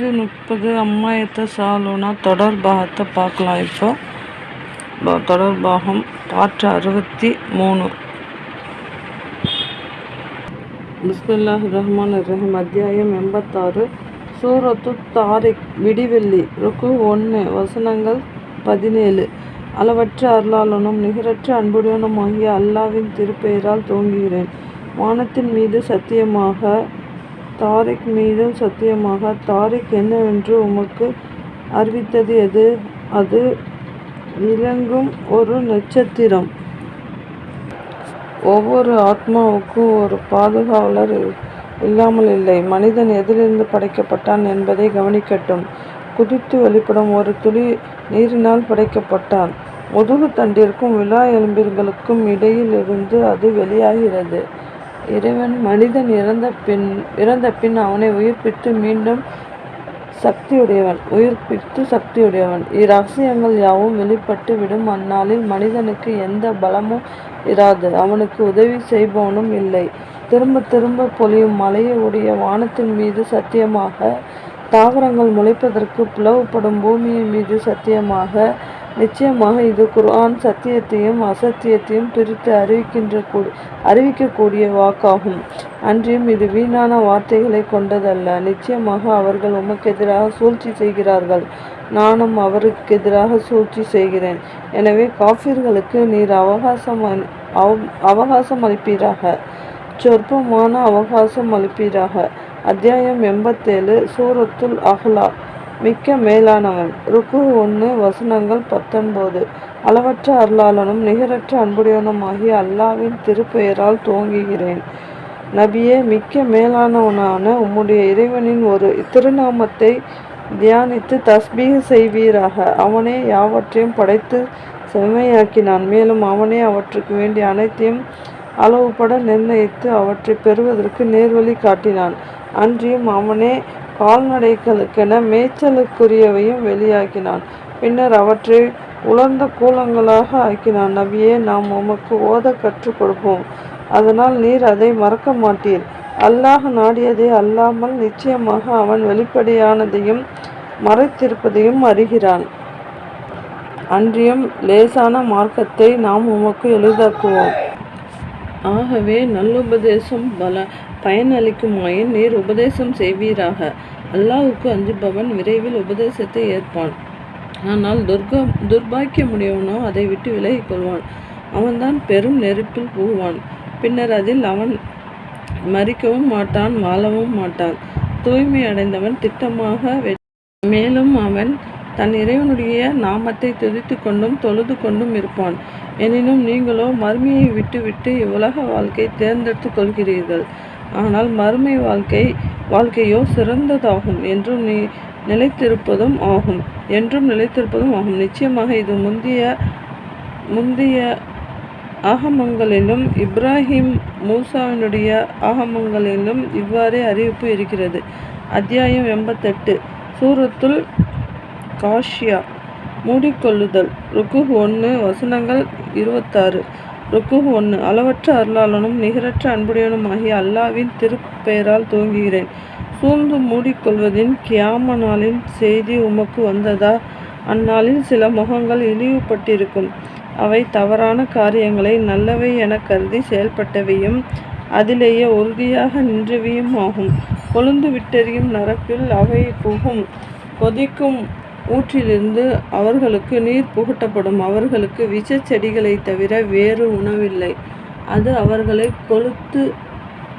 இது முப்பது அம்மாயத்த சாலுனா தொடர் பாகத்தை பார்க்கலாம் இப்போ. தொடர் பாகம் பாட்டு அறுபத்தி மூணு. பிஸ்மில்லாஹ் ரஹ்மான் ரஹீம் அத்தியாயம் எண்பத்தாறு. சூரத்து தாரிக் விடிவெள்ளி ருக்கு ஒன்று வசனங்கள் பதினேழு. அளவற்ற அருளாளனும் நிகரற்ற அன்புடையனும் ஆகிய அல்லாவின் திருப்பெயரால் தோங்குகிறேன் வானத்தின் மீது சத்தியமாக தாரிக் மீதும் சத்தியமாக தாரிக் என்னவென்று உமக்கு அறிவித்தது எது? அது இலங்கும் ஒரு நட்சத்திரம். ஒவ்வொரு ஆத்மாவுக்கும் ஒரு பாதுகாவலர் இல்லாமல் இல்லை. மனிதன் எதிலிருந்து படைக்கப்பட்டான் என்பதை கவனிக்கட்டும். குதித்து வெளிப்படும் ஒரு துளி நீரினால் படைக்கப்பட்டான் முதுகு தண்டிற்கும் விழா எலும்பிர்களுக்கும் இடையில் இருந்து அது வெளியாகிறது. இறைவன் மனிதன் இறந்த பின் இறந்த பின் அவனை உயிர்ப்பித்து மீண்டும் சக்தியுடையவன் உயிர்ப்பித்து சக்தியுடையவன். இரகசியங்கள் யாவும் வெளிப்பட்டு விடும் அந்நாளில் மனிதனுக்கு எந்த பலமும் இராது. அவனுக்கு உதவி செய்பவனும் இல்லை. திரும்ப திரும்ப பொழியும் மலையை உடைய வானத்தின் மீது சத்தியமாக தாவரங்கள் முளைப்பதற்கு பிளவுபடும் பூமியின் மீது சத்தியமாக நிச்சயமாக இது குர்ஆன் சத்தியத்தையும் அசத்தியத்தையும் பிரித்து அறிவிக்கின்ற கூ- அறிவிக்கக்கூடிய வாக்காகும். அன்றியும் இது வீணான வார்த்தைகளை கொண்டதல்ல. நிச்சயமாக அவர்கள் உமக்கு எதிராக சூழ்ச்சி செய்கிறார்கள். நானும் அவருக்கு எதிராக சூழ்ச்சி செய்கிறேன். எனவே காஃபிர்களுக்கு நீர் அவகாசம் அவ- அவகாசம் அளிப்பீராக. சொற்பமான அவகாசம் அளிப்பீராக. அத்தியாயம் எண்பத்தேழு சூரத்துல் அஹ்லா மிக்க மேலானவன். ருக்கு ஒன்று வசனங்கள் பத்தொன்பது. அளவற்ற அருளாளனும் நிகரற்ற அன்புடையவனுமாகிய அல்லாவின் திருப்பெயரால் துவங்குகிறேன். நபியே மிக்க மேலானவனான உம்முடைய இறைவனின் ஒரு திருநாமத்தை தியானித்து தஸ்பீக செய்வீராக. அவனே யாவற்றையும் படைத்து செம்மையாக்கினான். மேலும் அவனே அவற்றுக்கு வேண்டிய அனைத்தையும் அளவுபட நிர்ணயித்து அவற்றை பெறுவதற்கு நேர்வழி காட்டினான். அன்றியும் அவனே கால்நடைகளுக்கென மேய்ச்சலுக்குரியவையும் வெளியாக்கினான். பின்னர் அவற்றை உலர்ந்த கூலங்களாக ஆக்கினான். நபியே நாம் உமக்கு ஓத கற்றுக் கொடுப்போம். அதனால் நீர் அதை மறக்க மாட்டீர். அல்லாஹ் நாடியதை அல்லாமல் நிச்சயமாக அவன் வெளிப்படையானதையும் மறைத்திருப்பதையும் அறிகிறான். அன்றியும் லேசான மார்க்கத்தை நாம் உமக்கு எளிதாக்குவோம். ஆகவே நல்லுபதேசம் பல பயனளிக்குமாயின் நீர் உபதேசம் செய்வீராக. அல்லாவுக்கு அஞ்சுபவன் விரைவில் உபதேசத்தை ஏற்பான். ஆனால் துர்க துர்பாக்கியமுடையவனோ அதை விட்டு விலகிக் கொள்வான். அவன்தான் பெரும் நெருப்பில் புகுவான். பின்னர் அதில் அவன் மறிக்கவும் மாட்டான் வாழவும் மாட்டான். தூய்மை அடைந்தவன் திட்டமாக மேலும் அவன் தன் இறைவனுடைய நாமத்தை துதித்து கொண்டும் தொழுது கொண்டும் இருப்பான். எனினும் நீங்களோ மறுமையை விட்டுவிட்டு இவ்வுலக வாழ்க்கை தேர்ந்தெடுத்துக் கொள்கிறீர்கள். ஆனால் மறுமை வாழ்க்கை வாழ்க்கையோ சிறந்ததாகும் என்றும் நீ நிலைத்திருப்பதும் ஆகும் என்றும் நிலைத்திருப்பதும் ஆகும். நிச்சயமாக இது முந்திய முந்திய ஆகமங்களிலும் இப்ராஹிம் மூசாவினுடைய ஆகமங்களிலும் இவ்வாறே அறிவிப்பு இருக்கிறது. அத்தியாயம் எண்பத்தெட்டு சூரத்துல் காஷியா. மூடிக்கொள்ளுதல். ருக்கு ஒன்று வசனங்கள் இருபத்தாறு. ருக்கு ஒன்று அளவற்ற அருளாளனும் நிகரற்ற அன்புடையனும் ஆகிய அல்லாவின் திருப்பெயரால் தூங்குகிறேன் சூழ்ந்து மூடிக்கொள்வதின் கியாம நாளின் செய்தி உமக்கு வந்ததா? அந்நாளில் சில முகங்கள் இழிவுபட்டிருக்கும். அவை தவறான காரியங்களை நல்லவை என கருதி செயல்பட்டவையும் அதிலேயே உறுதியாக நின்றவையும் ஆகும் கொழுந்து விட்டெறியும் நரப்பில் அவை புகும். கொதிக்கும் ஊற்றிலிருந்து அவர்களுக்கு நீர் புகட்டப்படும். அவர்களுக்கு விஷ செடிகளை தவிர வேறு உணவில்லை. அது அவர்களை கொழுத்து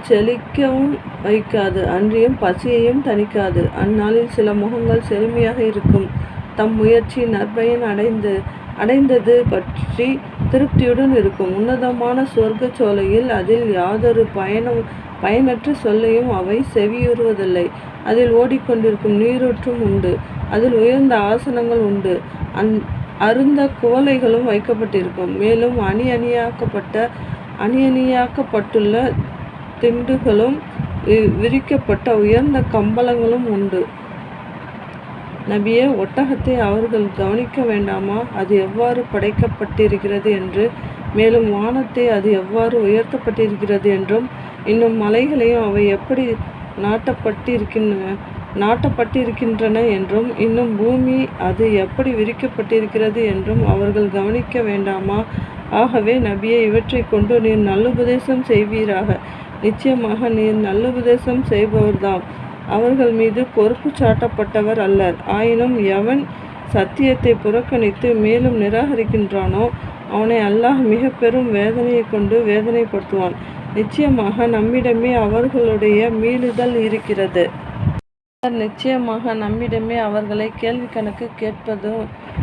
செழிக்கவும் வைக்காது. அன்றியும் பசியையும் தணிக்காது. அந்நாளில் சில முகங்கள் செழுமையாக இருக்கும். தம் முயற்சி நற்பயன் அடைந்து அடைந்தது பற்றி திருப்தியுடன் இருக்கும். உன்னதமான சொர்க்க சோலையில் அதில் யாதொரு பயணம் பயனற்ற சொல்லையும் அவை செவியுறுவதில்லை. அதில் ஓடிக்கொண்டிருக்கும் நீரூற்றும் உண்டு. அதில் உயர்ந்த ஆசனங்கள் உண்டு. அந் அருந்த குவலைகளும் வைக்கப்பட்டிருக்கும். மேலும் அணி அணியாக்கப்பட்ட அணி அணியாக்கப்பட்டுள்ள திண்டுகளும் வி- விரிக்கப்பட்ட உயர்ந்த கம்பளங்களும் உண்டு. நபியே ஒட்டகத்தை அவர்கள் கவனிக்க வேண்டாமா? அது எவ்வாறு படைக்கப்பட்டிருக்கிறது என்று மேலும் வானத்தை அது எவ்வாறு உயர்த்தப்பட்டிருக்கிறது என்றும் இன்னும் மலைகளையும் அவை எப்படி நாட்டப்பட்டிருக்கின்றன நாட்டப்பட்டிருக்கின்றன என்றும் இன்னும் பூமி அது எப்படி விரிக்கப்பட்டிருக்கிறது என்றும் அவர்கள் கவனிக்க வேண்டாமா? ஆகவே நபியை இவற்றை கொண்டு நீர் நல்லுபதேசம் செய்வீராக. நிச்சயமாக நீர் நல்லுபதேசம் செய்பவர்தாம். அவர்கள் மீது பொறுப்பு சாட்டப்பட்டவர் அல்லர். ஆயினும் எவன் சத்தியத்தை புறக்கணித்து மேலும் நிராகரிக்கின்றானோ அவனை அல்லாஹ் மிக பெரும் வேதனையை கொண்டு வேதனைப்படுத்துவான். நிச்சயமாக நம்மிடமே அவர்களுடைய மீளுதல் இருக்கிறது. நிச்சயமாக நம்மிடமே அவர்களை கேள்வி கணக்கு கேட்பதும்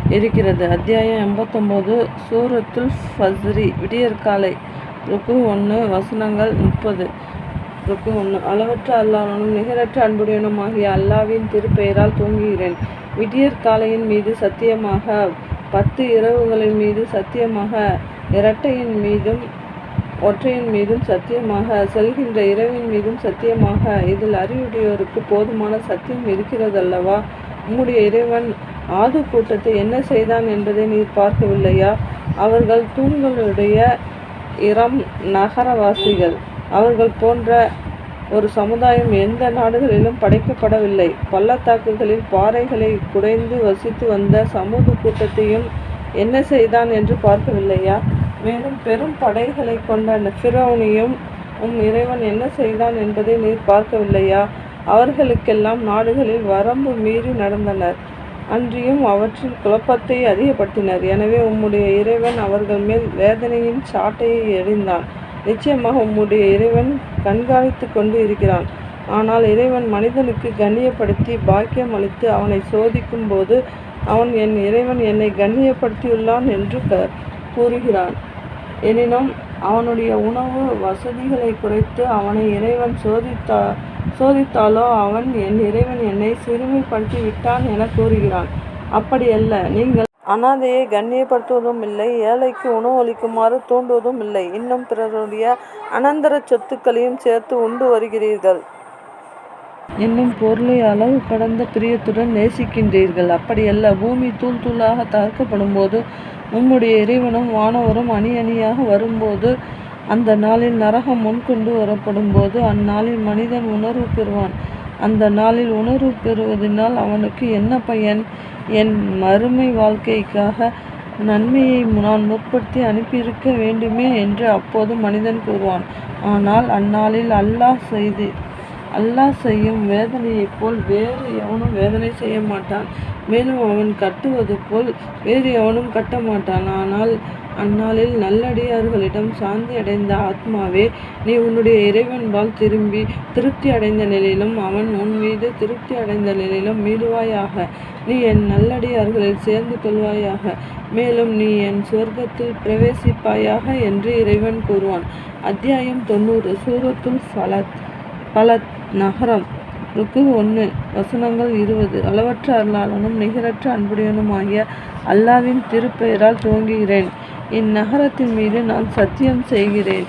இருக்கிறது. அத்தியாயம் எண்பத்தொம்போது சூரத்துல் ஃபஸ்ரி விடியற்காலை ருக்கு ஒன்று வசனங்கள் முப்பது. ருக்கு ஒன்று அளவற்ற அல்லாஹனும் நிகரற்ற அன்புடையனும் ஆகிய அல்லாவின் திருப்பெயரால் தூங்குகிறேன். விடியற்காலையின் மீது சத்தியமாக பத்து இரவுகளின் மீது சத்தியமாக இரட்டையின் மீதும் ஒற்றையின் மீதும் சத்தியமாக செல்கின்ற இரவின் மீதும் சத்தியமாக. இதில் அறிவுடையோருக்கு போதுமான சத்தியம் இருக்கிறதல்லவா? உம்முடைய இறைவன் ஆது கூட்டத்தை என்ன செய்தான் என்பதை நீர் பார்க்கவில்லையா? அவர்கள் தூண்களுடைய இரம் நகரவாசிகள். அவர்கள் போன்ற ஒரு சமுதாயம் எந்த நாடுகளிலும் படைக்கப்படவில்லை. பள்ளத்தாக்குகளில் பாறைகளை குடைந்து வசித்து வந்த சமூக கூட்டத்தையும் என்ன செய்தான் என்று பார்க்கவில்லையா? மேலும் பெரும் படைகளை கொண்ட ஃபிரௌனையும் உம் இறைவன் என்ன செய்தான் என்பதை நீர் பார்க்கவில்லையா? அவர்களுக்கெல்லாம் நாடுகளில் வரம்பு மீறி நடந்தனர். அன்றியும் அவற்றில் குழப்பத்தை அதிகப்படுத்தினர். எனவே உம்முடைய இறைவன் அவர்கள் மேல் வேதனையின் சாட்டையை எறிந்தான். நிச்சயமாக உம்முடைய இறைவன் கண்காணித்து கொண்டு இருக்கிறான். ஆனால் இறைவன் மனிதனுக்கு கண்ணியப்படுத்தி பாக்கியம் அளித்து அவனை சோதிக்கும் போது அவன் என் இறைவன் என்னை கண்ணியப்படுத்தியுள்ளான் என்று கூறுகிறான். எனினும் அவனுடைய உணவு வசதிகளை குறைத்து அவனை இறைவன் சோதித்தா சோதித்தாலோ அவன் என் இறைவன் என்னை சிறுமைப்படுத்தி விட்டான் என கூறுகிறான். அப்படியல்ல நீங்கள் அனாதையை கண்ணியப்படுத்துவதும் இல்லை ஏழைக்கு உணவளிக்குமாறு தூண்டுவதும் இல்லை. இன்னும் பிறருடைய அனந்தர சொத்துக்களையும் சேர்த்து உண்டு வருகிறீர்கள். இன்னும் பொருளை அளவு கடந்த பிரியத்துடன் நேசிக்கின்றீர்கள். அப்படியல்ல பூமி தூள் தூளாக தகர்க்கப்படும் போது உம்முடைய இறைவனும் வானவரும் அணி அணியாக வரும்போது அந்த நாளில் நரகம் முன்கொண்டு வரப்படும் போது அந்நாளில் மனிதன் உணர்வு பெறுவான். அந்த நாளில் உணர்வு பெறுவதனால் அவனுக்கு என்ன பயன்? என் மறுமை வாழ்க்கைக்காக நன்மையை நான் முற்படுத்தி அனுப்பியிருக்க வேண்டுமே என்று அப்போது மனிதன் கூறுவான். ஆனால் அந்நாளில் அல்லாஹ் செய்து அல்லாஹ் செய்யும் வேதனையைப் போல் வேறு எவனும் வேதனை செய்ய மாட்டான். மேலும் அவன் கட்டுவது போல் வேறு எவனும் கட்ட மாட்டான். ஆனால் அந்நாளில் நல்லடியார்களிடம் சாந்தி அடைந்த ஆத்மாவே நீ உன்னுடைய இறைவன்பால் திரும்பி திருப்தி அடைந்த நிலையிலும் அவன் உன் மீது திருப்தி அடைந்த நிலையிலும் மீடுவாயாக நீ என் நல்லடியார்களில் சேர்ந்து கொள்வாயாக. மேலும் நீ என் சொர்க்கத்தில் பிரவேசிப்பாயாக என்று இறைவன் கூறுவான். அத்தியாயம் தொண்ணூறு. சூரத்துல் ஃபலத். பலத் நகரம். ருக்கு ஒன்று வசனங்கள் இருபது. அளவற்ற அருளாளனும் நிகரற்ற அன்புடையனுமாகிய அல்லாவின் திருப்பெயரால் துவங்குகிறேன். இந்நகரத்தின் மீது நான் சத்தியம் செய்கிறேன்.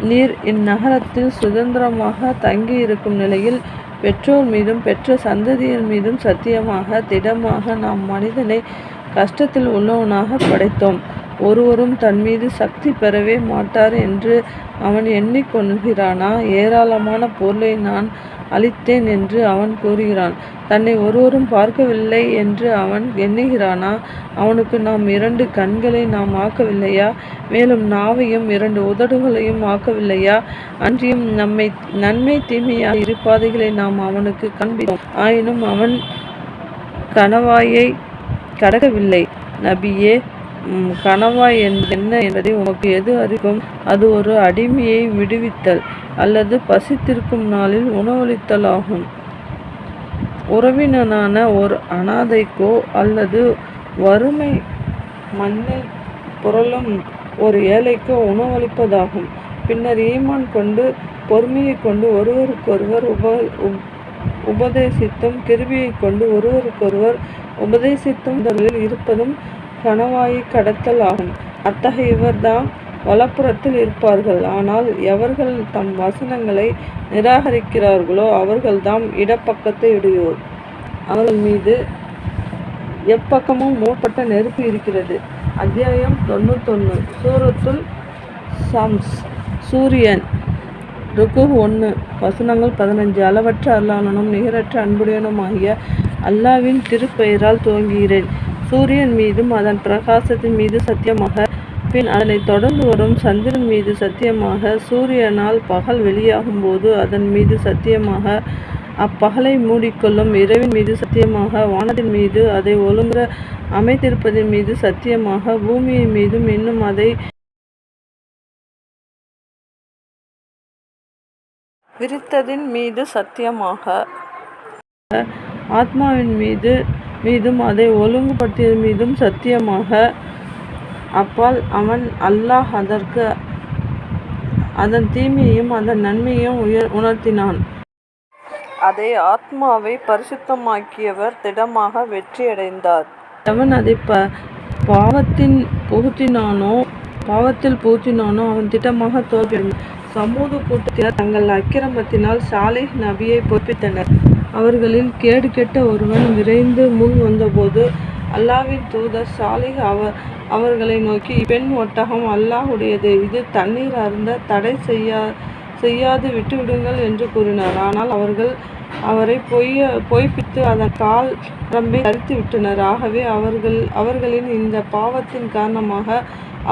நீர் இந்நகரத்தில் சுதந்திரமாக தங்கியிருக்கும் நிலையில் பெற்றோர் மீதும் பெற்ற சந்ததியர் மீதும் சத்தியமாக திடமாக நாம் மனிதனை கஷ்டத்தில் உள்ளவனாக படைத்தோம். ஒருவரும் தன் மீது சக்தி பெறவே மாட்டார் என்று அவன் எண்ணிக்கொள்கிறானா ஏராளமான பொருளை நான் அளித்தேன் என்று அவன் கூறுகிறான். தன்னை ஒருவரும் பார்க்கவில்லை என்று அவன் எண்ணுகிறானா? அவனுக்கு நாம் இரண்டு கண்களை நாம் ஆக்கவில்லையா? மேலும் நாவையும் இரண்டு உதடுகளையும் ஆக்கவில்லையா? அன்றியும் நம்மை நன்மை தீமையாக இருப்பாதைகளை நாம் அவனுக்கு காண்பித்தோம். ஆயினும் அவன் கணவாயை கடக்கவில்லை. நபியே கனவா என்ன என்பதை உமக்கு எது அறிக்கும் அது ஒரு அடிமையை விடுவித்தல் அல்லது பசித்திருக்கும் நாளில் உணவளித்தல் ஆகும். உறவினனான ஒரு அனாதைக்கோ அல்லது வறுமை மண்ணில் புரளும் ஒரு ஏழைக்கோ உணவளிப்பதாகும். பின்னர் ஈமான் கொண்டு பொறுமையை கொண்டு ஒருவருக்கொருவர் உப உபதேசித்தும் கிருபியை கொண்டு ஒருவருக்கொருவர் உபதேசித்தும் இருப்பதும் கணவாயை கடத்தல் ஆகும். அத்தகையவர்தாம் வலப்புறத்தில் இருப்பார்கள். ஆனால் எவர்கள் தம் வசனங்களை நிராகரிக்கிறார்களோ அவர்கள்தாம் இடப்பக்கத்தை இடையோர் அவர்கள் மீது எப்பக்கமும் மூப்பட்ட நெருப்பு இருக்கிறது. அத்தியாயம் தொண்ணூத்தொன்று சூரத்துல் சம்ஸ் சூரியன். ருக்கு ஒன்று வசனங்கள் பதினஞ்சு. அளவற்ற அருளாளனும் நிகரற்ற அன்புடையனுமாகிய அல்லாவின் திருப்பெயரால் துவங்குகிறேன். சூரியன் மீதும் அதன் பிரகாசத்தின் மீது சத்தியமாக பின் அதனை தொடர்ந்து வரும் சந்திரன் மீது சத்தியமாக சூரியனால் பகல் வெளியாகும் போது அதன் மீது சத்தியமாக அப்பகலை மூடிக்கொள்ளும் இரவின் மீது சத்தியமாக வானத்தின் மீது அதை ஒழுங்க அமைத்திருப்பதின் மீது சத்தியமாக பூமியின் மீதும் இன்னும் அதை விரித்ததின் மீது சத்தியமாக ஆத்மாவின் மீது மீதும் அதை ஒழுங்குபடுத்தியது மீதும் சத்தியமாக. அப்பால் அவன் அல்லாஹ் அதற்கு அதன் தீமையையும் அதன் நன்மையையும் உயர் உணர்த்தினான். அதை ஆத்மாவை பரிசுத்தமாக்கியவர் திடமாக வெற்றியடைந்தார். எவன் அதை ப பாவத்தின் புகுத்தினானோ பாவத்தில் புகுத்தினானோ அவன் திட்டமாக தோல்வியடைந்தான். சமூக கூட்டத்தினர் தங்கள் அக்கிரமத்தினால் சாலை நபியை பொறுப்பித்தனர். அவர்களில் கேடு கெட்ட ஒருவன் விரைந்து முன் வந்தபோது அல்லாவின் தூதர் சாலிஹ் அவர் அவர்களை நோக்கி பெண் ஒட்டகம் அல்லாஹுடையது இது தண்ணீர் அருந்த தடை செய்யா செய்யாது விட்டுவிடுங்கள் என்று கூறினார். ஆனால் அவர்கள் அவரை பொய்ய பொய்ப்பித்து அதன் கால் ரம்பை தரித்து விட்டனர். ஆகவே அவர்கள் அவர்களின் இந்த பாவத்தின் காரணமாக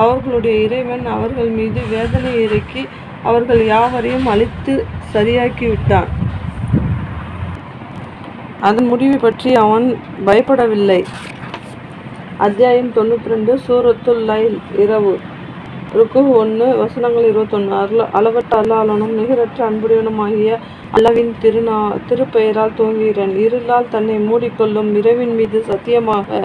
அவர்களுடைய இறைவன் அவர்கள் மீது வேதனை இறக்கி அவர்கள் யாவரையும் அழித்து சரியாக்கிவிட்டான். அதன் முடிவை பற்றி அவன் பயப்படவில்லை. அத்தியாயம் தொண்ணூற்றி ரெண்டு சூரத்துல் லைல் இரவு. ருக்கு ஒன்று வசனங்கள் இருபத்தொன்று அருள அளவற்ற அல்லாளனும் நிகரற்ற அன்புடையனுமாகிய அளவின் திருநா திருப்பெயரால் தோங்குகிறேன் இருளால் தன்னை மூடிக்கொள்ளும் இரவின் மீது சத்தியமாக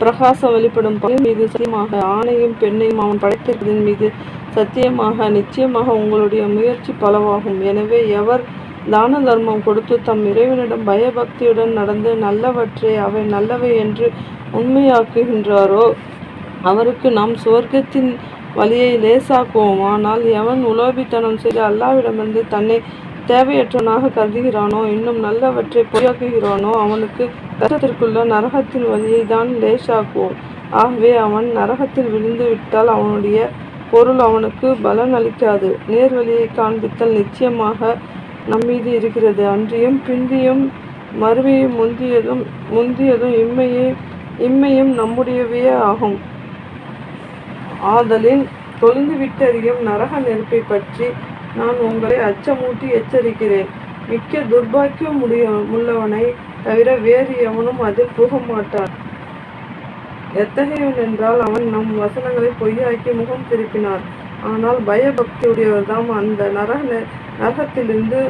பிரகாசம் வெளிப்படும் பகல் மீது சத்தியமாக ஆணையும் பெண்ணையும் அவன் படைத்திருப்பதன் மீது சத்தியமாக நிச்சயமாக உங்களுடைய முயற்சி பலவாகும். எனவே எவர் தான தர்மம் கொடுத்து தம் இறைவனிடம் பயபக்தியுடன் நடந்து நல்லவற்றை அவை நல்லவை என்று உண்மையாக்குகின்றாரோ? அவருக்கு நாம் சுவர்க்கத்தின் வழியை லேசாக்குவோம். ஆனால் எவன் உலோபித்தனம் செய்து அல்லாவிடமிருந்து தன்னை தேவையற்றவனாக கருதுகிறானோ இன்னும் நல்லவற்றை பொய்யாக்குகிறானோ அவனுக்கு கஷ்டத்திற்குள்ள நரகத்தின் வழியை தான் லேசாக்குவோம். ஆகவே அவன் நரகத்தில் விழுந்து விட்டால் அவனுடைய பொருள் அவனுக்கு பலன் அளிக்காது நேர்வழியை காண்பித்தல் நிச்சயமாக நம்மீது இருக்கிறது. அன்றியும் பிந்தியும் மறுமையும் முந்தியதும் முந்தியதும் இம்மையே இம்மையும் நம்முடையவே ஆகும். ஆதலின் தொழுந்து விட்டறியும் நரக நெருப்பை பற்றி நான் உங்களை அச்சமூட்டி எச்சரிக்கிறேன். மிக்க துர்பாக்கியம் முடிய உள்ளவனை தவிர வேறு எவனும் அதில் புக மாட்டான் எத்தகையவன் என்றால் அவன் நம் வசனங்களை பொய்யாக்கி முகம் திருப்பினான். ஆனால் பயபக்தியுடையவர்தாம் அந்த நரக நரகத்திலிருந்து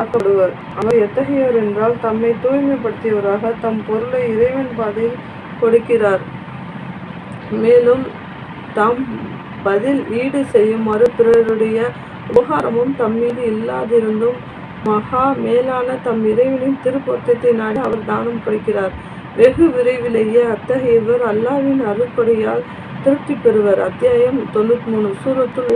ஆக்கப்படுவர் அவர் எத்தகையவர் என்றால் தம்மை தூய்மைப்படுத்தியவராக தம் பொருளை இறைவன் பாதையில் கொடுக்கிறார். மேலும் தாம் பதில் ஈடு செய்யுமாறு பிறருடைய உபகாரமும் தம் மீது இல்லாதிருந்தும் மகா மேலான தம் இறைவனின் திருப்பொருத்தத்தை நாடி அவர் தானம் கொடுக்கிறார். வெகு விரைவிலேயே அத்தகையவர் அல்லாவின் அருள்கொடையால் திருப்தி பெறுவர். அத்தியாயம் தொண்ணூத்தி மூணு சூரத்துல்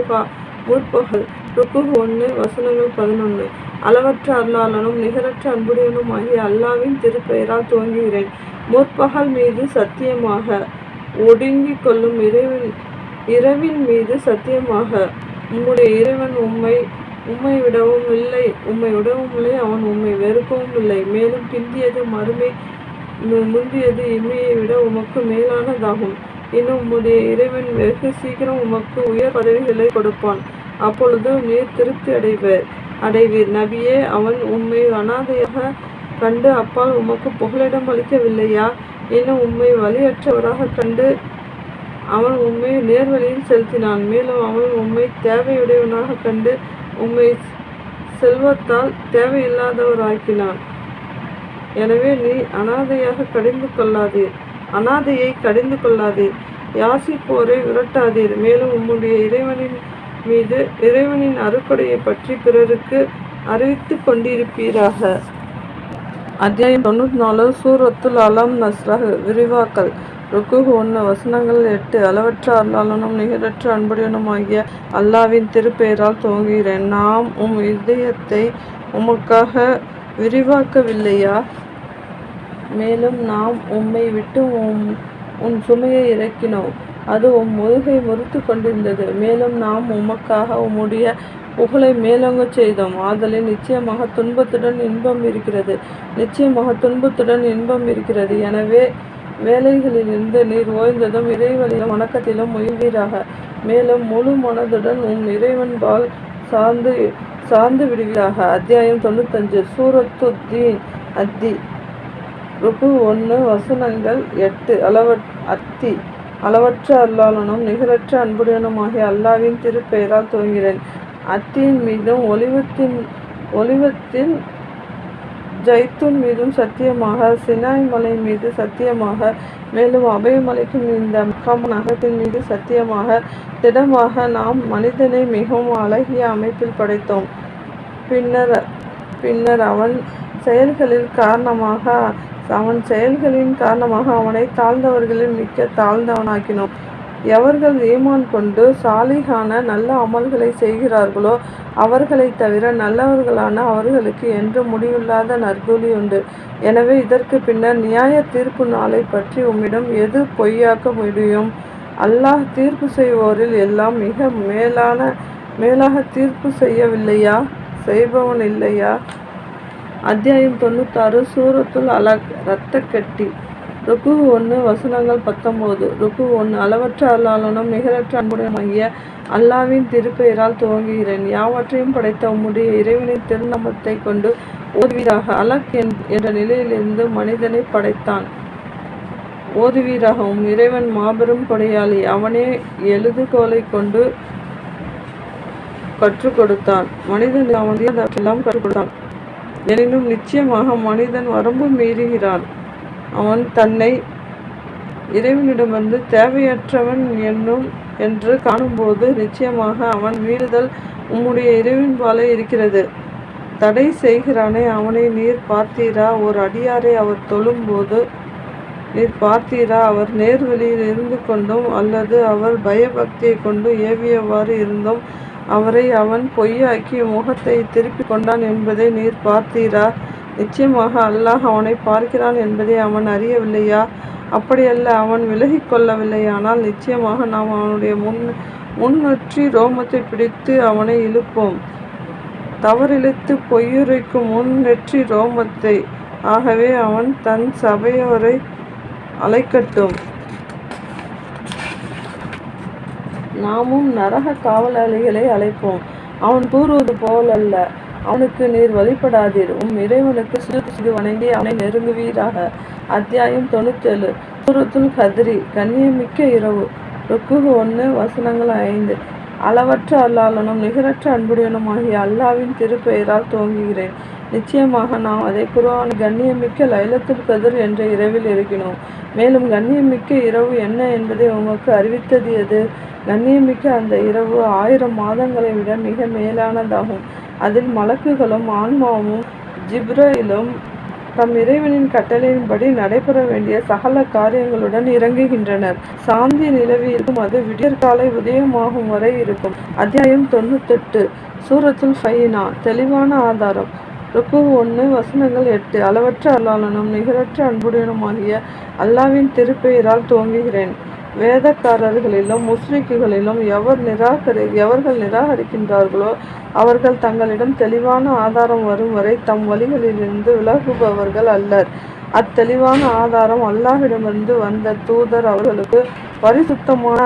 முற்பகல். ருக்கு ஒன்று வசனங்கள் பதினொன்று அளவற்ற அருளாளனும் நிகரற்ற அன்புடையனும் ஆகிய அல்லாவின் திருப்பெயரால் துவங்குகிறேன். முற்பகல் மீது சத்தியமாக ஒடுங்கிக் கொள்ளும் இறைவன் இரவின் மீது சத்தியமாக உம்முடைய இறைவன் உம்மை உம்மை விடவும் இல்லை உம்மை விடவும் இல்லை அவன் உம்மை வெறுக்கவும் இல்லை. மேலும் பிந்தியது மறுமை முந்தியது இம்மையை விட உமக்கு மேலானதாகும். இன்னும் உம்முடைய இறைவன் வெகு சீக்கிரம் உமக்கு உயர் பதவிகளை கொடுப்பான். அப்பொழுது நீர் திருப்தி அடைவர் அடைவீர். நபியே அவன் உம்மை அனாதையாக கண்டு அப்பால் உமக்கு புகலிடம் அளிக்கவில்லையா? இன்னும் உம்மை வழியற்றவராக கண்டு அவன் உண்மை நேர்வழியில் செலுத்தினான். மேலும் அவன் உம்மை தேவையுடையவனாக கண்டு உம்மை செல்வத்தால் தேவையில்லாதவராக்கினான். எனவே நீ அனாதையாக கடிந்து கொள்ளாதீர் அனாதையை கடிந்து கொள்ளாதீர் யாசிப்போரை விரட்டாதீர். மேலும் உம்முடைய இறைவனின் மீது இறைவனின் அறுக்கொடையை பற்றி பிறருக்கு அறிவித்து கொண்டிருப்பீராக. அத்தியாயம் தொண்ணூற்றி நாலு சூரத்துல் அலாம் நஸ்ரஹ் விரிவாக்கல். ருக்கு ஒன்று வசனங்கள் எட்டு. அளவற்ற அல்லாளனும் நிகரற்ற அன்புடையனுமாகிய அல்லாவின் திருப்பெயரால் துவங்குகிறேன். நாம் உம் இதயத்தை உமக்காக விரிவாக்கவில்லையா? மேலும் நாம் உம்மை விட்டு உம் உன் சுமையை இறக்கினோம். அது உம் முதுகை முறித்து கொண்டிருந்தது. மேலும் நாம் உமக்காக உம்முடைய புகழை மேலோங்க செய்தோம். ஆதலில் நிச்சயமாக துன்பத்துடன் இன்பம் இருக்கிறது. நிச்சயமாக துன்பத்துடன் இன்பம் இருக்கிறது. எனவே வேலைகளிலிருந்து நீர் ஓய்ந்ததும் இறைவனிலும் வணக்கத்திலும் முயல்வீராக. மேலும் முழு மனதுடன் உம் இறைவன்பால் சார்ந்து சார்ந்து விடுவீராக. அத்தியாயம் தொண்ணூத்தஞ்சு சூரத்துத்தீன் அத்தி ருக்கு ஒன்று வசனங்கள் எட்டு அளவ அத்தி அளவற்ற அருளாளனும் நிகரற்ற அன்புடையனுமாகிய அல்லாவின் திருப்பெயரால் துவங்கிறேன் அத்தியின் மீதும் ஒளிவத்தின் ஒளிவத்தின் ஜைத்தூன் மீதும் சத்தியமாக சினாய் மலை மீது சத்தியமாக மேலும் அபயமலைக்கும் இந்த மக்காம் நகரத்தின் மீது சத்தியமாக திடமாக நாம் மனிதனை மிகவும் அழகிய அமைப்பில் படைத்தோம். பின்னர் பின்னர் அவன் செயல்களின் காரணமாக அவன் செயல்களின் காரணமாக அவனை தாழ்ந்தவர்களில் மிக்க தாழ்ந்தவனாக்கினோம். எவர்கள் ஈமான் கொண்டு சாலிகான நல்ல அமல்களைச் செய்கிறார்களோ அவர்களை தவிர நல்லவர்களான அவர்களுக்கு என்று முடிவில்லாத நற்கூலி உண்டு. எனவே இதற்கு பின்னர் நியாய தீர்ப்பு நாளை பற்றி உம்மிடம் எது பொய்யாக்க முடியும்? அல்லாஹ் தீர்ப்பு செய்வோரில் எல்லாம் மிக மேலான மேலாக தீர்ப்பு செய்யவில்லையா? செய்பவன் இல்லையா அத்தியாயம் தொண்ணூத்தாறு சூரத்துல் அலக் இரத்தக்கட்டி ருக்கு ஒன்று வசனங்கள் பத்தொன்பது ருக்கு ஒன்று அளவற்ற அருளாளனும் நிகரற்ற அன்புடனமாகிய அல்லாவின் திருப்பெயரால் துவங்குகிறேன். யாவற்றையும் படைத்த உம்முடைய இறைவனின் திருநாமத்தைக் கொண்டு ஓதுவீராக. அலக் என்ற நிலையிலிருந்து மனிதனை படைத்தான். ஓதுவீராகவும் இறைவன் மாபெரும் கொடையாளி. அவனே எழுதுகோலை கொண்டு கற்றுக் கொடுத்தான். மனிதன் அவன் எல்லாம் கற்றுக் கொடுத்தான். எனினும் நிச்சயமாக மனிதன் வரம்பு மீறுகிறான். அவன் தன்னை இறைவனிடமிருந்து தேவையற்றவன் என்னும் என்று காணும்போது நிச்சயமாக அவன் மீறுதல் உம்முடைய இறைவன்பாலே இருக்கிறது. தடை செய்கிறானே அவனை நீர் பார்த்தீரா? ஒரு அடியாரை அவர் தொழும்போது நீர் பார்த்தீரா? அவர் நேர்வழியில் இருந்து கொண்டும் அல்லது அவர் பயபக்தியை கொண்டு ஏவியவாறு இருந்தும் அவரை அவன் பொய்யாக்கி முகத்தை திருப்பிக் கொண்டான் என்பதை நீர் பார்த்தீரா? நிச்சயமாக அல்லாஹ் அவனைப் பார்க்கிறான் என்பதை அவன் அறியவில்லையா? அப்படியல்ல அவன் விலகிக் கொள்ளவில்லையானால் நிச்சயமாக நாம் அவனுடைய முன் முன்னெற்றி ரோமத்தைப் பிடித்து அவனை இழுப்போம். தவறிழைத்துப் பொய்யுரைக்கும் முன் நெற்றி ரோமத்தை. ஆகவே அவன் தன் சபையோரை அழைக்கட்டும். நாமும் நரகக் காவலாளிகளை அழைப்போம். அவன் கூறுவது போலல்ல. அவனுக்கு நீர் வழிபடாதீர். உம் இறைவனுக்கு சிறு சிறு வணங்கி அவனை நெருங்குவீராக. அத்தியாயம் தொண்ணூத்தேழு சூரத்துல் கதிரி கண்ணியமிக்க இரவு ருக்கு ஒன்று வசனங்கள் ஐந்து அளவற்ற அல்லாளனும் நிகரற்ற அன்புடையனும் ஆகிய அல்லாவின் திருப்பெயரால் துவங்குகிறேன். நிச்சயமாக நாம் அதை குர்ஆனில் கண்ணியமிக்க லைலத்துல் கதிர் என்ற இரவில் இருக்கிறோம் மேலும் கண்ணியமிக்க இரவு என்ன என்பதை உமக்கு அறிவித்தது எது? கண்ணியமிக்க அந்த இரவு ஆயிரம் மாதங்களை விட மிக மேலானதாகும். அதில் மலக்குகளும் ஆன்மாவும் ஜிப்ரீலும் தம் இறைவனின் கட்டளையின்படி நடைபெற வேண்டிய சகல காரியங்களுடன் இறங்குகின்றனர். சாந்தி நிலவி இருக்கும் அது விடியற்காலை உதயமாகும் வரை இருக்கும். அத்தியாயம் தொண்ணூத்தெட்டு சூரத்துல் ஃபைனா தெளிவான ஆதாரம் ருக்கு ஒன்று வசனங்கள் எட்டு அளவற்ற அல்லாளனும் நிகரற்ற அன்புடையனுமாகிய அல்லாவின் திருப்பெயரால் துவங்குகிறேன். வேதக்காரர்களிலும் முஸ்லிக்குகளிலும் எவர் நிராகரி எவர்கள் நிராகரிக்கின்றார்களோ அவர்கள் தங்களிடம் தெளிவான ஆதாரம் வரும் வரை தம் வழிகளிலிருந்து விலகுபவர்கள் அல்லர். அத்தெளிவான ஆதாரம் அல்லாவிடமிருந்து வந்த தூதர் அவர்களுக்கு பரிசுத்தமான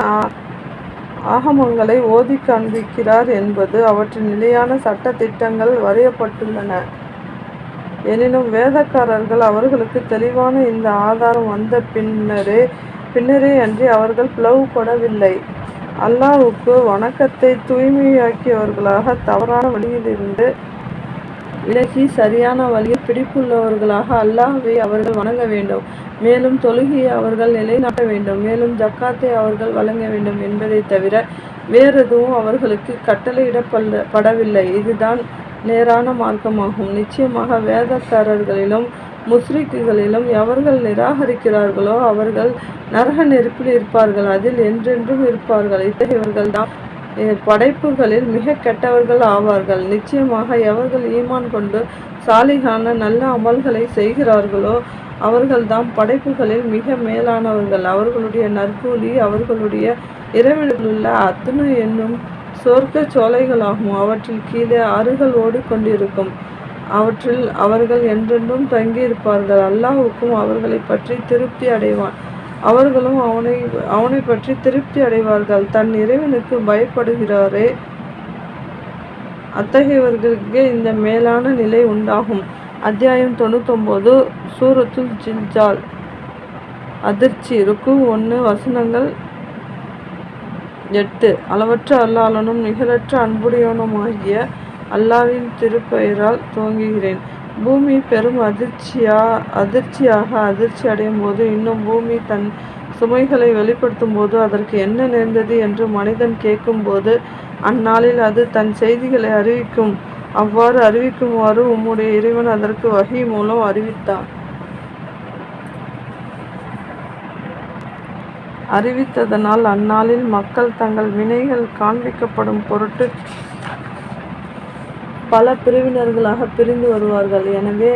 ஆகமங்களை ஓதி காண்பிக்கிறார் என்பது அவற்றின் நிலையான சட்ட திட்டங்கள் வரையப்பட்டுள்ளன. எனினும் வேதக்காரர்கள் அவர்களுக்கு தெளிவான இந்த ஆதாரம் வந்த பின்னரே பின்னரே அன்றி அவர்கள் பிளவுபடவில்லை. அல்லாஹுக்கு வணக்கத்தை தூய்மையாக்கியவர்களாக தவறான வழியிலிருந்து விலகி சரியான வழியில் பிடிப்புள்ளவர்களாக அல்லாஹ்வை அவர்கள் வணங்க வேண்டும். மேலும் தொழுகையை அவர்கள் நிலைநாட்ட வேண்டும். மேலும் ஜக்காத்தை அவர்கள் வழங்க வேண்டும் என்பதை தவிர வேறெதுவும் கட்டளையிடப்பட படவில்லை இதுதான் நேரான மார்க்கமாகும். நிச்சயமாக வேதக்காரர்களிலும் முஸ்ரிக்குகளிலும் எவர்கள் நிராகரிக்கிறார்களோ அவர்கள் நரக நெருப்பில் இருப்பார்கள் அதில் என்றென்றும் இருப்பார்கள். இத்தகையவர்கள்தாம் படைப்புகளில் மிக கெட்டவர்கள் ஆவார்கள். நிச்சயமாக எவர்கள் ஈமான் கொண்டு சாலிகான நல்ல அமல்களை செய்கிறார்களோ அவர்கள்தான் படைப்புகளில் மிக மேலானவர்கள். அவர்களுடைய நற்கூலி அவர்களுடைய இரவிலுள்ள அத்னு என்னும் சொர்க்க சோலைகளாகும். அவற்றில் கீழே அருகல் ஓடிக்கொண்டிருக்கும். அவற்றில் அவர்கள் என்றென்றும் தங்கியிருப்பார்கள். அல்லாஹுக்கும் அவர்களை பற்றி திருப்தி அடைவான். அவர்களும் அவனை அவனைப் பற்றி திருப்தி அடைவார்கள். தன் இறைவனுக்கு பயப்படுகிறாரே. அத்தகையவர்களுக்கு இந்த மேலான நிலை உண்டாகும். அத்தியாயம் தொண்ணூத்தொம்போது சூரத்துல் ஜில்ஜால். அதிர்ச்சி ருக்கு ஒன்று வசனங்கள் எட்டு. அளவற்ற அல்லாளனும் நிகரற்ற அன்புடையவனுமாகிய அல்லாவின் திருப்பெயரால் துவங்குகிறேன். பூமி பெரும் அதிர்ச்சியா அதிர்ச்சியாக அதிர்ச்சி அடையும் போது இன்னும் பூமி தன் சுமைகளை வெளிப்படுத்தும் போது அதற்கு என்ன நேர்ந்தது என்று மனிதன் கேட்கும்போது அந்நாளில் அது தன் செய்திகளை அறிவிக்கும். அவ்வாறு அறிவிக்குமாறு உம்முடைய இறைவன் அதற்கு வகை மூலம் அறிவித்தான் அறிவித்ததனால் அந்நாளில் மக்கள் தங்கள் வினைகள் காண்பிக்கப்படும் பொருட்டு பல பிரிவினர்களாக பிரிந்து வருவார்கள். எனவே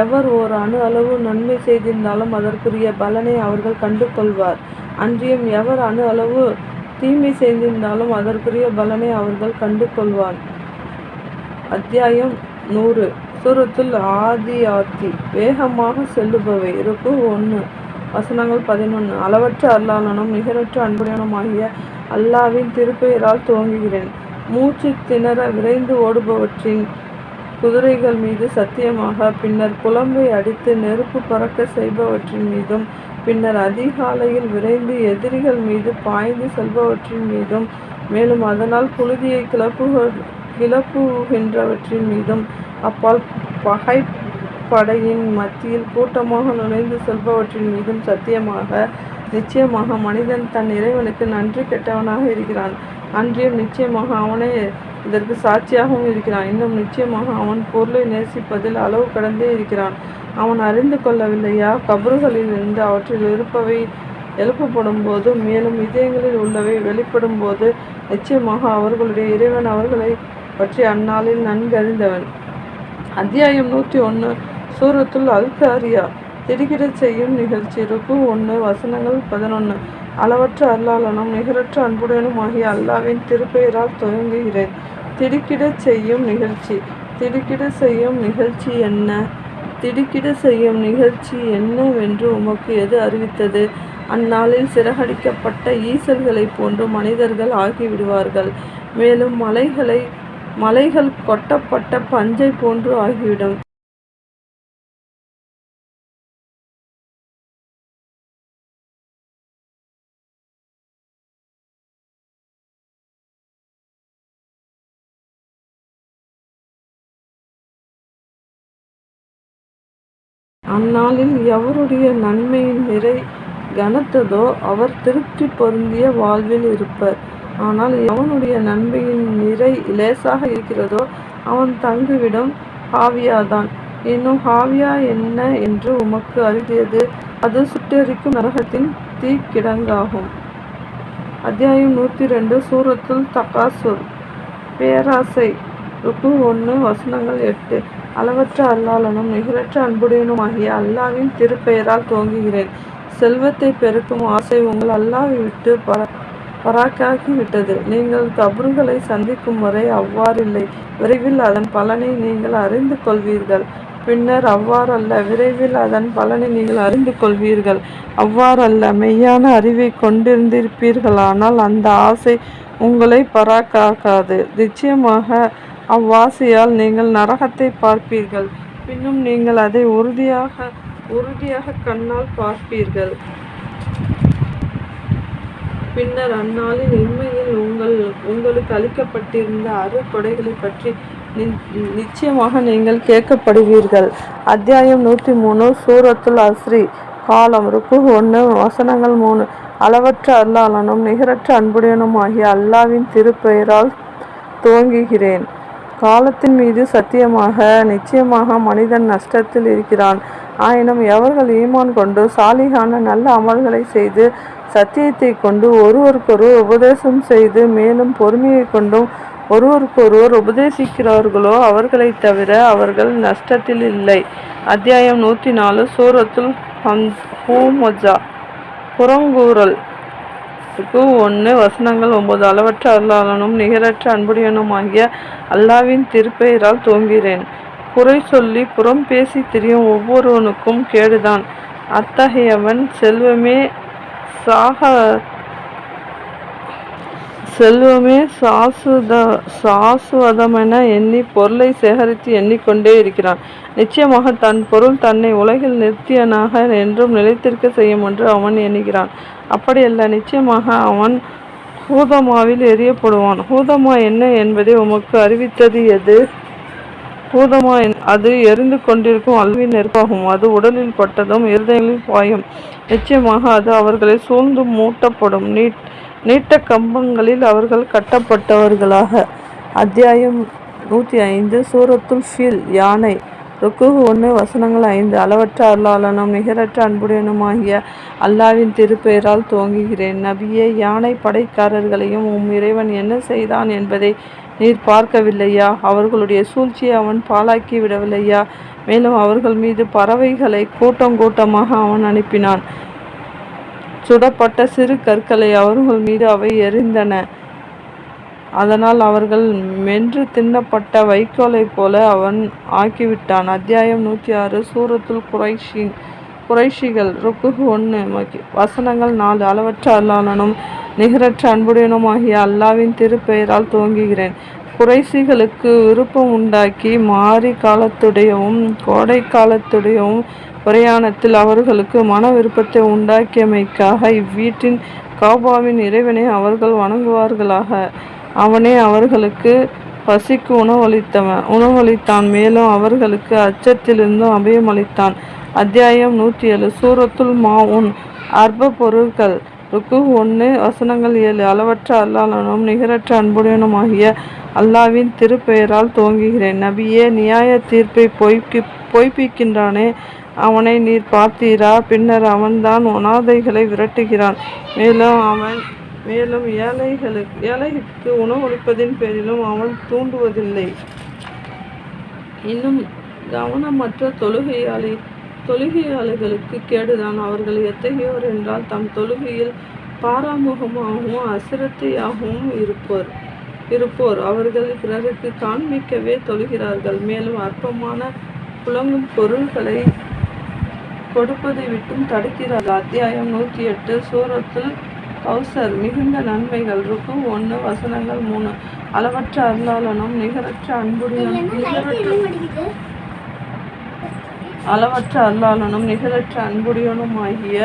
எவர் ஓர் அணு அளவு நன்மை செய்திருந்தாலும் அதற்குரிய பலனை அவர்கள் கண்டு கொள்வார் அன்றியும் எவர் அணு அளவு தீமை செய்திருந்தாலும் அதற்குரிய பலனை அவர்கள் கண்டு கொள்வார் அத்தியாயம் நூறு. சூரத்துல் ஆதி ஆத்தி வேகமாக செல்லுபவை. இருக்கு ஒன்று வசனங்கள் பதினொன்று அளவற்ற அல்லாளனும் நிகரற்ற அன்புடனுமாகிய அல்லாவின் திருப்பெயரால் துவங்குகிறேன். மூச்சு திணற விரைந்து ஓடுபவற்றின் குதிரைகள் மீது சத்தியமாக பின்னர் குழம்பை அடித்து நெருப்பு பறக்க செய்பவற்றின் மீதும் பின்னர் அதிகாலையில் விரைந்து எதிரிகள் மீது பாய்ந்து செல்பவற்றின் மீதும் மேலும் அதனால் புழுதியை கிளப்புக கிளப்புகின்றவற்றின் மீதும் அப்பால் பகை படையின் மத்தியில் கூட்டமாக நுழைந்து செல்பவற்றின் மீதும் சத்தியமாக நிச்சயமாக மனிதன் தன் இறைவனுக்கு நன்றி கெட்டவனாக இருக்கிறான். அன்றியும் நிச்சயமாக அவனே இதற்கு சாட்சியாகவும் இருக்கிறான். இன்னும் நிச்சயமாக அவன் பொருளை நேசிப்பதில் அளவு கடந்தே இருக்கிறான். அவன் அறிந்து கொள்ளவில்லையா கபறுகளில் இருந்து அவற்றில் இருப்பவை எழுப்பப்படும் போது மேலும் இதயங்களில் உள்ளவை வெளிப்படும் போது நிச்சயமாக அவர்களுடைய இறைவன் அவர்களை பற்றி அந்நாளில் நன்கறிந்தவன் அத்தியாயம் நூற்றி ஒன்று சூரத்துல் அல்காரியா. திடுக்கிடச் செய்யும் நிகழ்ச்சி. ருக்கு ஒன்று வசனங்கள் பதினொன்று. அளவற்ற அல்லாளனும் நிகரற்ற அன்புடனும் ஆகிய அல்லாவின் திருப்பெயரால் துவங்குகிறேன். திடுக்கிடச் செய்யும் நிகழ்ச்சி. திடுக்கிட செய்யும் நிகழ்ச்சி என்ன? திடுக்கிட செய்யும் நிகழ்ச்சி என்னவென்று உமக்கு எது அறிவித்தது? அந்நாளில் சிறகடிக்கப்பட்ட ஈசல்களைப் போன்று மனிதர்கள் ஆகிவிடுவார்கள். மேலும் மலைகளை மலைகள் கொட்டப்பட்ட பஞ்சை போன்று ஆகிவிடும். அந்நாளில் எவருடைய நன்மையின் நிறை கனத்ததோ அவர் திருப்தி பொருந்திய வாழ்வில் இருப்பர். ஆனால் எவனுடைய நன்மையின் நிறை லேசாக இருக்கிறதோ அவன் தங்குவிடம் ஹாவியாதான் இன்னும் ஹாவியா என்ன என்று உமக்கு அறிவியது அது சுட்டெரிக்கும் நரகத்தின் தீக்கிடங்காகும். அத்தியாயம் நூற்றி ரெண்டு சூரத்துல் தகாசுர். பேராசை. ருக்கு ஒன்று வசனங்கள் எட்டு. அளவற்ற அல்லாளனும் நிகரற்ற அன்புடையனும் ஆகிய அல்லாவின் திருப்பெயரால் துவங்குகிறேன். செல்வத்தை பெருக்கும் ஆசை உங்கள் அல்லாவை விட்டு பர பராக்காகி விட்டது நீங்கள் கபறுகளை சந்திக்கும் வரை அவ்வாறில்லை. விரைவில் அதன் பலனை நீங்கள் அறிந்து கொள்வீர்கள். பின்னர் அவ்வாறல்ல விரைவில் அதன் பலனை நீங்கள் அறிந்து கொள்வீர்கள். அவ்வாறல்ல மெய்யான அறிவை கொண்டிருந்திருப்பீர்களானால் அந்த ஆசை உங்களை பராக்காக்காது. நிச்சயமாக அவ்வாசையால் நீங்கள் நரகத்தை பார்ப்பீர்கள். பின்னும் நீங்கள் அதை உறுதியாக உறுதியாக கண்ணால் பார்ப்பீர்கள். பின்னர் அந்நாளில் உண்மையில் உங்கள் உங்களுக்கு அளிக்கப்பட்டிருந்த அருட்கொடைகளை பற்றி நிச்சயமாக நீங்கள் கேட்கப்படுவீர்கள். அத்தியாயம் நூற்றி மூணு சூரத்துல் அஸ்ரி காலம் ருக்கு ஒன்று வசனங்கள் மூணு. அளவற்ற அல்லாளனும் நிகரற்ற அன்புடையனும் ஆகிய அல்லாவின் திருப்பெயரால் துவங்குகிறேன். காலத்தின் மீது சத்தியமாக நிச்சயமாக மனிதன் நஷ்டத்தில் இருக்கிறான். ஆயினும் எவர்கள் ஈமான் கொண்டு சாலிகான நல்ல அமல்களை செய்து சத்தியத்தை கொண்டு ஒருவருக்கொரு உபதேசம் செய்து மேலும் பொறுமையை கொண்டும் ஒருவருக்கொருவர் உபதேசிக்கிறார்களோ அவர்களைத் தவிர அவர்கள் நஷ்டத்தில் இல்லை. அத்தியாயம் நூற்றி நாலு சூரத்துல் ஹூமஜா புறங்கூறல். க்கு ஒன்று வசனங்கள் ஒன்பது அளவற்ற அருளாளனும் நிகரற்ற அன்புடையனும் ஆகிய அல்லாவின் திருப்பெயரால் துவங்குகிறேன். குறை சொல்லி புறம் பேசி திரியும் ஒவ்வொருவனுக்கும் கேடுதான். அத்தகையவன் செல்வமே சாக செல்வமே சாசுத சாசுவதமென எண்ணி பொருளை சேகரித்து எண்ணிக்கொண்டே இருக்கிறான். நிச்சயமாக தன் பொருள் தன்னை உலகில் நிறுத்தியனாக என்றும் நிலைத்திருக்க செய்யும் என்று அவன் எண்ணுகிறான். அப்படியல்ல நிச்சயமாக அவன் ஹூதமாவில் எரியப்படுவான் ஹூதமா என்ன என்பதை உமக்கு அறிவித்தது எது? பூதமா என்- அது எரிந்து கொண்டிருக்கும் அல்வின் நெருப்பாகும். அது உடலில் பட்டதும் இருதயங்களில் பாயும். நிச்சயமாக அது அவர்களை சூழ்ந்து மூட்டப்படும். நீட் நீட்ட கம்பங்களில் அவர்கள் கட்டப்பட்டவர்களாக. அத்தியாயம் நூற்றி ஐந்து சூரத்துல் ஃபீல் யானை. ருக்கு ஒன்று வசனங்கள் ஐந்து. அளவற்ற அருளாளனும் நிகரற்ற அன்புடையனுமாகிய அல்லாவின் திருப்பெயரால் துவங்குகிறேன். நபியே யானை படைக்காரர்களையும் உம் இறைவன் என்ன செய்தான் என்பதை நீர் பார்க்கவில்லையா? அவர்களுடைய சூழ்ச்சியை அவன் பாழாக்கி விடவில்லையா? மேலும் அவர்கள் மீது பறவைகளை கூட்டம் கூட்டமாக அவன் அனுப்பினான். சுடப்பட்ட சிறு கற்களை அவர்கள் மீது அவை எறிந்தன அதனால் அவர்கள் மென்று தின்னப்பட்ட வைக்கோலைப் போல அவன் ஆக்கிவிட்டான். அத்தியாயம் நூற்றி ஆறு சூரத்துல் குறைஷின் குறைஷிகள் ருக்கு ஒன்று வசனங்கள் நாலு அளவற்ற அல்லாளனும் நிகரற்ற அன்புடையனுமாகிய அல்லாவின் திருப்பெயரால் துவங்குகிறேன். குறைசிகளுக்கு விருப்பம் உண்டாக்கி மாரி காலத்துடையவும் கோடை காலத்துடையவும் பிரயாணத்தில் அவர்களுக்கு மன விருப்பத்தை உண்டாக்கியமைக்காக இவ்வீட்டின் காபாவின் இறைவனை அவர்கள் வணங்குவார்களாக. அவனே அவர்களுக்கு பசிக்கு உணவளித்தவன் உணவளித்தான். மேலும் அவர்களுக்கு அச்சத்திலிருந்தும் அபயமளித்தான். அத்தியாயம் நூற்றி ஏழு சூரத்துல் மாவுன் அற்ப பொருட்கள் ருக்கு ஒன்று வசனங்கள் ஏழு. அளவற்ற அல்லாளனும் நிகரற்ற அன்புடையனும் ஆகிய அல்லாவின் திருப்பெயரால் துவங்குகிறேன். நபியே நியாய தீர்ப்பை பொய்ப்பி பொய்ப்பிக்கின்றானே. அவனை நீர் பார்த்தீரா? பின்னர் அவன்தான் ஒனாதைகளை விரட்டுகிறான். மேலும் அவன் மேலும் ஏழைகளுக்கு ஏழைக்கு உணவளிப்பதின் பேரிலும் அவன் தூண்டுவதில்லை. இன்னும் கவனமற்ற தொழுகையாளி தொழுகையாளிகளுக்கு கேடுதான். அவர்கள் எத்தகையோர் என்றால் தம் தொழுகையில் பாராமுகமாகவும் அசிரத்தையாகவும் இருப்பர். இருப்போர். அவர்கள் பிறருக்கு காண்பிக்கவே தொழுகிறார்கள். மேலும் அற்பமான புழங்கும் பொருள்களை கொடுப்பதை விட்டும் தடுக்கிறார்கள். அத்தியாயம் நூற்றி எட்டு சூரத்துல் கௌசர். மிகுந்த நன்மைகள். ருக்கு ஒன்று வசனங்கள் மூணு. அளவற்ற அருளாளனும் நிகரற்ற அன்புடையனும் நிகரற்ற அளவற்ற அல்லாளனும் நிகரற்ற அன்புடையனுமாகிய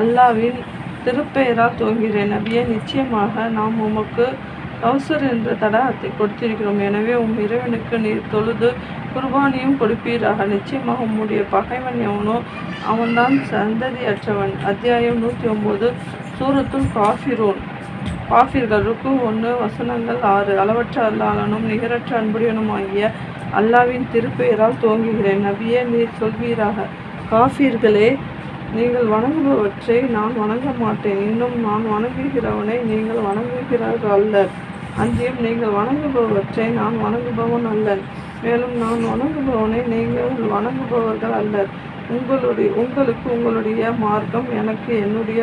அல்லாவின் திருப்பெயரால் துவங்கிறேன் நபியே நிச்சயமாக நாம் உமக்கு அவசர் என்ற தடாகத்தை கொடுத்திருக்கிறோம். எனவே உம் இறைவனுக்கு நீர் தொழுது குர்பானியும் கொடுப்பீராக. நிச்சயமாக உம்முடைய பகைவன் எவனோ அவன்தான் சந்ததியற்றவன். அத்தியாயம் நூற்றி ஒம்பது சூரத்துள் காஃபிரோன். காஃபிர்கள் ருக்கு ஒன்று வசனங்கள் ஆறு. அளவற்ற அல்லாளனும் நிகரற்ற அன்புடையனும் ஆகிய அல்லாவின் திருப்பெயரால் துவங்குகிறேன். நபியே நீர் சொல்வீராக. காஃபிர்களே நீங்கள் வணங்குபவற்றை நான் வணங்க மாட்டேன். இன்னும் நான் வணங்குகிறவனை நீங்கள் வணங்குகிறார்கள் அல்ல அன்றியும் நீங்கள் வணங்குபவற்றை நான் வணங்குபவன் அல்ல. மேலும் நான் வணங்குபவனை நீங்கள் வணங்குபவர்கள் அல்லர். உங்களுடைய உங்களுக்கு உங்களுடைய மார்க்கம் எனக்கு என்னுடைய